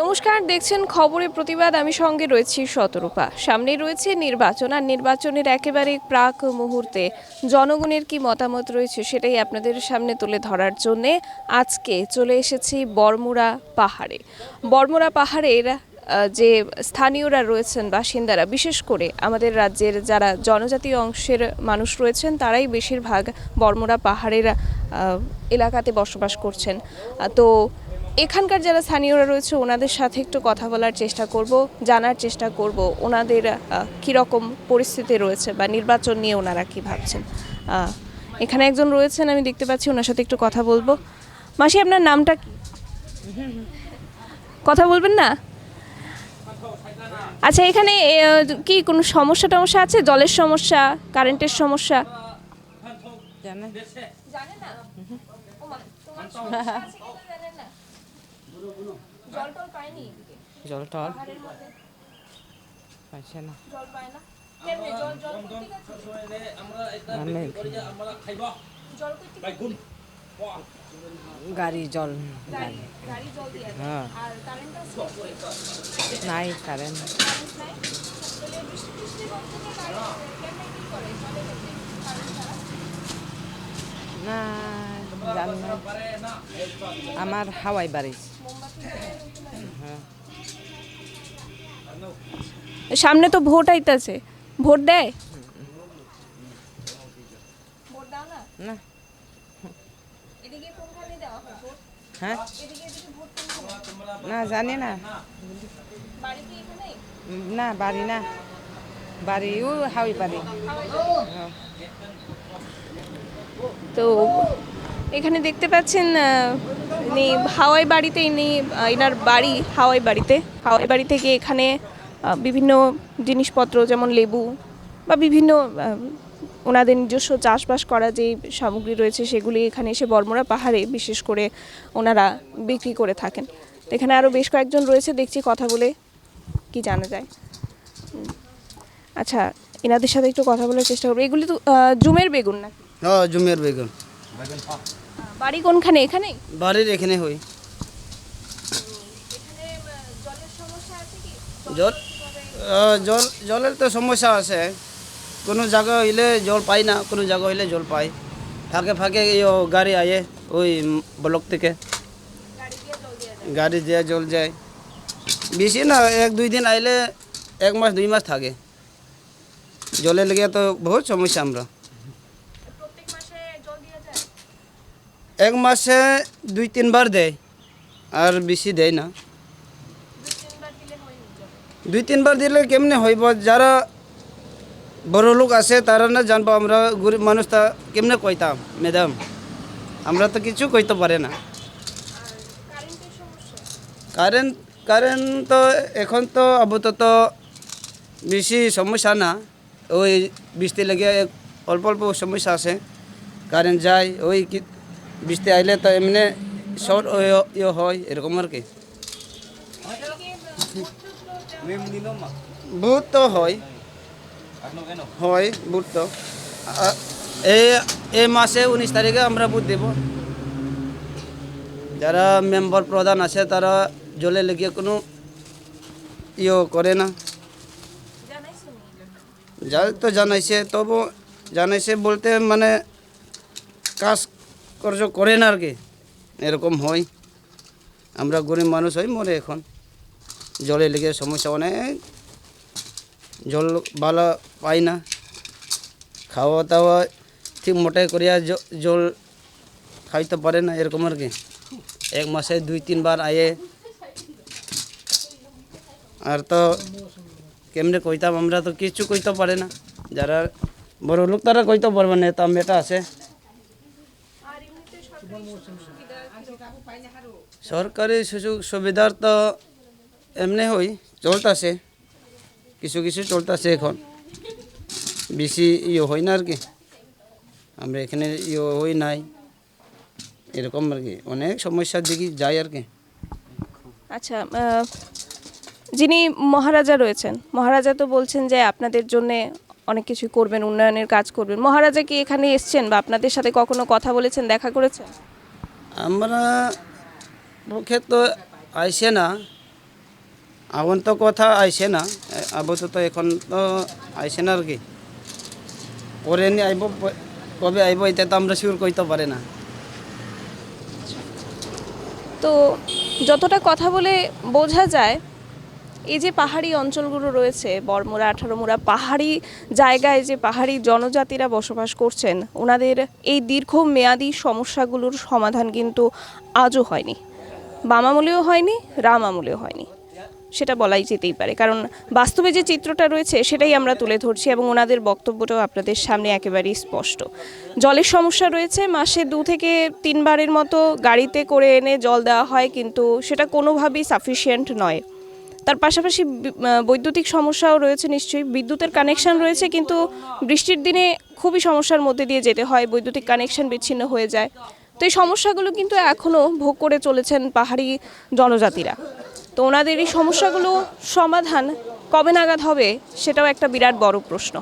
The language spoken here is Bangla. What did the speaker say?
নমস্কার, দেখছেন খবরে প্রতিবাদ। আমি সঙ্গে রয়েছি শতরূপা। সামনে রয়েছে নির্বাচন, আর নির্বাচনের একেবারে প্রাক মুহূর্তে জনগণের কি মতামত রয়েছে সেটাই আপনাদের সামনে তুলে ধরার জন্যে আজকে চলে এসেছি বর্মুরা পাহাড়ে। বর্মুরা পাহাড়ের যে স্থানীয়রা রয়েছেন, বাসিন্দারা, বিশেষ করে আমাদের রাজ্যের যারা জনজাতি অংশের মানুষ রয়েছেন, তারাই বেশিরভাগ বরমুড়া পাহাড়ের এলাকাতে বসবাস করছেন। তো এখানকার যারা স্থানীয়রা রয়েছে ওনাদের সাথে একটু কথা বলার চেষ্টা করব জানার চেষ্টা করব ওনাদের কীরকম পরিস্থিতি রয়েছে বা নির্বাচন নিয়ে ওনারা কী ভাবছেন। এখানে একজন রয়েছেন আমি দেখতে পাচ্ছি ওনার সাথে একটু কথা বলব। মাসি আপনার নামটা কি? কথা বলবেন না? আচ্ছা এখানে কি কোনো সমস্যা টমস্যা আছে? জলের সমস্যা কারেন্টের সমস্যা? জানে না? জল টল পায়নি জল টল পাইছে না। জল পায় না? গাড়ি জল। হ্যাঁ? নাই কারেন্ট কেমনে কি করে? জলের মধ্যে কারেন্ট ছাড়া? না জান না আমার হাওয়াই বাড়ি। হ্যাঁ। সামনে তো ভোট আইতাছে। ভোট দেয়? না? হয় ভোট? হ্যাঁ? এদিকে এদিকে ভোট কোনখানে না জানি না। বাড়ি কি এখানেই না বাড়ি না। বাড়ি ও হাওয়াই বাড়ি। হ্যাঁ। তো এখানে দেখতে পাচ্ছেন ইনি হাওয়াই বাড়িতে ইনি ইনার বাড়ি হাওয়াই বাড়িতে। হাওয়াই বাড়ি থেকে এখানে বিভিন্ন জিনিসপত্র যেমন লেবু বা বিভিন্ন ওনাদের নিজস্ব চাষবাস করা যে সামগ্রী রয়েছে সেগুলি এখানে এসে বর্মরা পাহাড়ে বিশেষ করে ওনারা বিক্রি করে থাকেন। এখানে আরও বেশ কয়েকজন রয়েছে দেখছি কথা বলে কি জানা যায়। আচ্ছা এনাদের সাথে একটু কথা বলার চেষ্টা করব। এগুলি তো জুমের বেগুন নাকি? হ্যাঁ জুমের বেগুন। বাড়ি কোনখানে? এখানেই? বাড়ির এখানে হই। জল? জল, জলের তো সমস্যা আছে। কোনো জায়গা হইলে জল পাই না, কোনো জায়গা হইলে জল পাই। ফাঁকে ফাঁকে গাড়ি আয়ে ওই ব্লক থেকে। গাড়ি দিয়ে জল যায়। বেশি না, এক দুই দিন আইলে এক মাস, দুই মাস থাকে। জলের লেগে তো বহুত সমস্যা আমরা। এক মাসে দুই তিনবার দেয়, আর বেশি দেয় না। দুই তিনবার দিলে কেমনে হইব? যারা বড় লোক আছে, তারা না জানব আমরা গরিব মানুষ তা কেমনে কইতাম, ম্যাডাম? আমরা তো কিছু কইতে পারে না। কারেন্ট কারেন্ট তো এখন তো আপাতত বেশি সমস্যা না। ওই বৃষ্টি লেগে অল্প অল্প সমস্যা আছে। কারেন্ট যায়, ওই বৃষ্টি আইলে তো এমনি শর্ট ইয়ে হয়, এরকম আর কি। ভূত তো হয়। হয়, ভূত তো। এই এই মাসে উনিশ তারিখে আমরা ভোট দেব। যারা মেম্বার প্রধান আছে, তারা জলে লেগে কোনো ইয়ে করে না। যা তো জানাইছে, তবু জানাইছে বলতে মানে কাজ কার্য করে না আর কি। এরকম হয়। আমরা গরিব মানুষ হই, মরে এখন। জলে লেগে সমস্যা অনেক। জল ভালো পাই না। খাওয়া দাওয়া ঠিক মোটাই করিয়া জল খাইতে পারে না, এরকম আর কি। এক মাসে দুই, তিনবার আয়ে। আর তো কেমনে কইতাম, আমরা তো কিছু কইতে পারে না। যারা বড় লোক তারা কইতে পারবে না তা মেয়েটা আছে। সরকারি সুযোগ সুবিধার তো এমনি হই, চলতেছে। কিছু কিছু চলতেছে এখন। বেশি ইয়ে হয় না আর কি। আমরা এখানে ইয়ে হই নাই। এরকম আর কি। অনেক সমস্যার দিকে যাই আর কি। আচ্ছা যিনি মহারাজা রয়েছেন, মহারাজা তো বলছেন যে আপনাদের জন্য অনেক কিছু করবেন উন্নয়নের কাজ করবেন। মহারাজা কি এখানে এসছেন বা আপনাদের সাথে কখনো কথা বলেছেন দেখা করেছেন? আমরা মুখে তো আইসে না এখন তো কথা আইসে না আপাতত এখন তো আইসে না আর কি। পরে নি আইব কবে আইব এটা তো আমরা শিওর কইতে পারে না। তো যতটা কথা বলে বোঝা যায় এই যে পাহাড়ি অঞ্চলগুলো রয়েছে, বড়মোড়া, আঠারোমোড়া, পাহাড়ি জায়গায় যে পাহাড়ি জনজাতিরা বসবাস করছেন, ওনাদের এই দীর্ঘ মেয়াদি সমস্যাগুলোর সমাধান কিন্তু আজও হয়নি। বাম আমলেও হয়নি রাম আমলেও হয়নি। সেটা বলাই যেতেই পারে, কারণ বাস্তবে যে চিত্রটা রয়েছে সেটাই আমরা তুলে ধরছি এবং ওনাদের বক্তব্যটাও আপনাদের সামনে একেবারেই স্পষ্ট। জলের সমস্যা রয়েছে, মাসে দু থেকে তিনবারের মতো গাড়িতে করে এনে জল দেওয়া হয়, কিন্তু সেটা কোনোভাবেই সাফিসিয়েন্ট নয়। তার পাশাপাশি বৈদ্যুতিক সমস্যাও রয়েছে নিশ্চয়ই। বিদ্যুতের কানেকশন রয়েছে, কিন্তু বৃষ্টির দিনে খুবই সমস্যার মধ্যে দিয়ে যেতে হয়, বৈদ্যুতিক কানেকশন বিচ্ছিন্ন হয়ে যায়। তো এই সমস্যাগুলো কিন্তু এখনও ভোগ করে চলেছেন পাহাড়ি জনজাতিরা। তো ওনাদের এই সমস্যাগুলো সমাধান কবে নাগাদ হবে, সেটাও একটা বিরাট বড় প্রশ্ন।